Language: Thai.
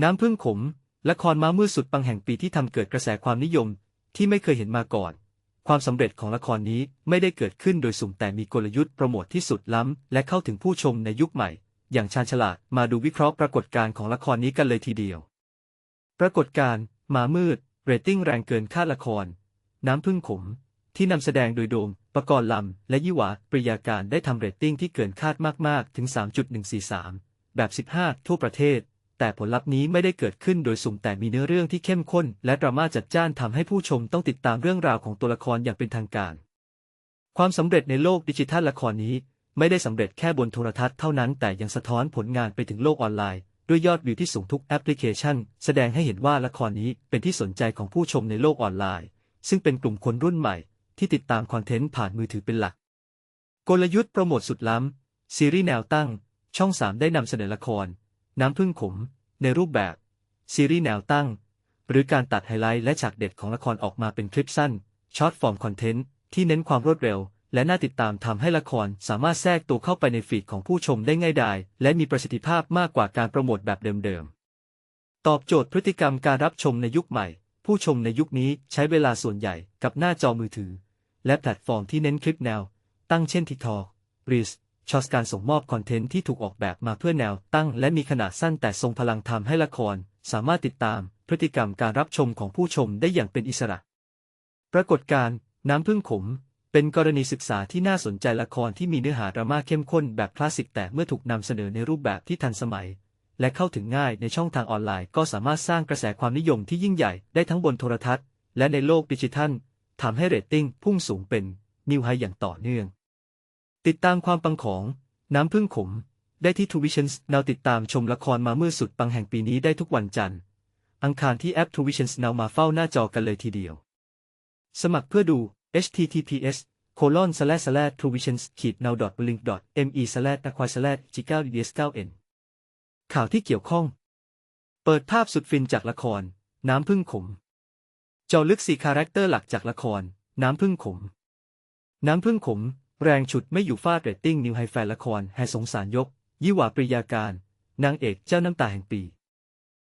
น้ำพึ่งขม ละครม้ามืดสุดปังแห่งปีที่ทำเกิดกระแสความนิยมที่ไม่เคยเห็นมาก่อน ความสำเร็จของละครนี้ไม่ได้เกิดขึ้นโดยสุ่มแต่มีกลยุทธ์โปรโมทที่สุดล้ำ และเข้าถึงผู้ชมในยุคใหม่ อย่างชาญฉลาดมาดูวิเคราะห์ปรากฏการณ์ของละครนี้กันเลยทีเดียว ปรากฏการณ์หมามืด เรตติ้งแรงเกินคาดละคร น้ำพึ่งขม ที่นำแสดงโดยโดม ปรกรณ์ลำ และยี่หวาปริยาการได้ทำเรตติ้งที่เกินคาดมากๆ ถึง 3.143 แบบ 15 ทั่วประเทศ แต่ผลลัพธ์นี้ไม่ได้เกิดขึ้นโดยสุ่มแต่มีเนื้อเรื่องที่เข้มข้น และดราม่าจัดจ้านทำให้ผู้ชมต้องติดตามเรื่องราวของตัวละครอย่างเป็นทางการ ความสำเร็จในโลกดิจิทัลละครนี้ ไม่ได้สำเร็จแค่บนโทรทัศน์เท่านั้น แต่ยังสะท้อนผลงานไปถึงโลกออนไลน์ ด้วยยอดวิวที่สูงทุกแอปพลิเคชัน แสดงให้เห็นว่าละครนี้เป็นที่สนใจของผู้ชมในโลกออนไลน์ ซึ่งเป็นกลุ่มคนรุ่นใหม่ ที่ติดตามคอนเทนต์ผ่านมือถือเป็นหลัก กลยุทธ์โปรโมทสุดล้ำซีรีส์แนวตั้ง ช่อง 3 ได้นำเสนอละคร น้ำพึ่งขม ในรูปแบบ ซีรีส์แนวตั้ง หรือการตัดไฮไลท์และฉากเด็ดของละครออกมาเป็นคลิปสั้นช็อตฟอร์มคอนเทนต์ที่เน้นความรวดเร็ว และน่าติดตามทำให้ละครสามารถแทรกตัวเข้าไปในฟีดของผู้ชมได้ง่ายดายและมีประสิทธิภาพมากกว่าการโปรโมทแบบเดิมๆ ตอบโจทย์พฤติกรรมการรับชมในยุคใหม่ ผู้ชมในยุคนี้ใช้เวลาส่วนใหญ่กับหน้าจอมือถือ และแพลตฟอร์มที่เน้นคลิปแนว ตั้งเช่น TikTok Reels ช็อตการส่งมอบคอนเทนต์ที่ถูกออกแบบมาเพื่อแนวตั้งและมีขนาดสั้นแต่ทรงพลังทำให้ละคร สามารถติดตามพฤติกรรมการรับชมของผู้ชมได้อย่างเป็นอิสระ ปรากฏการณ์น้ำพึ่งขม เป็นกรณีศึกษาที่น่าสนใจละครที่มีเนื้อหาดราม่าเข้มข้นแบบคลาสสิกแต่เมื่อถูกนำเสนอในรูปแบบที่ทันสมัย และเข้าถึงง่ายในช่องทางออนไลน์ ก็สามารถสร้างกระแสความนิยมที่ยิ่งใหญ่ได้ทั้งบนโทรทัศน์ และในโลกดิจิทัลทำให้เรตติ้งพุ่งสูงเป็นนิวไฮอย่างต่อเนื่อง ติดตามความปังของ น้ำพึ่งขม ได้ที่ t ูวิชั่นนาวติดตามชมละครมาเมื่อสุดปังแห่งปีนี้ได้ทุกวันจันทร์ อังคารที่แอป t ูวิชั่นนาวมาเฝ้าหน้าจอกันเลยทีเดียว สมัครเพื่อดู https colon slash slash t r u v i s i o n s ขีด now dot link dot me slash aqua slash g 9 ds 9 n ข่าวที่เกี่ยวข้อง เปิดภาพสุดฟินจากละคร น้ำพึ่งขมเจาลึกสี่คาแรคเตอร์หลักจากละคร น้ำพึ่งขม น้ำพึ่งขม แรงฉุดไม่อยู่ฟาดเรตติ้งนิวไฮแฟนละครแห่สงสารยก ยี่หวาปริยาการ นางเอกเจ้าน้ำตาแห่งปี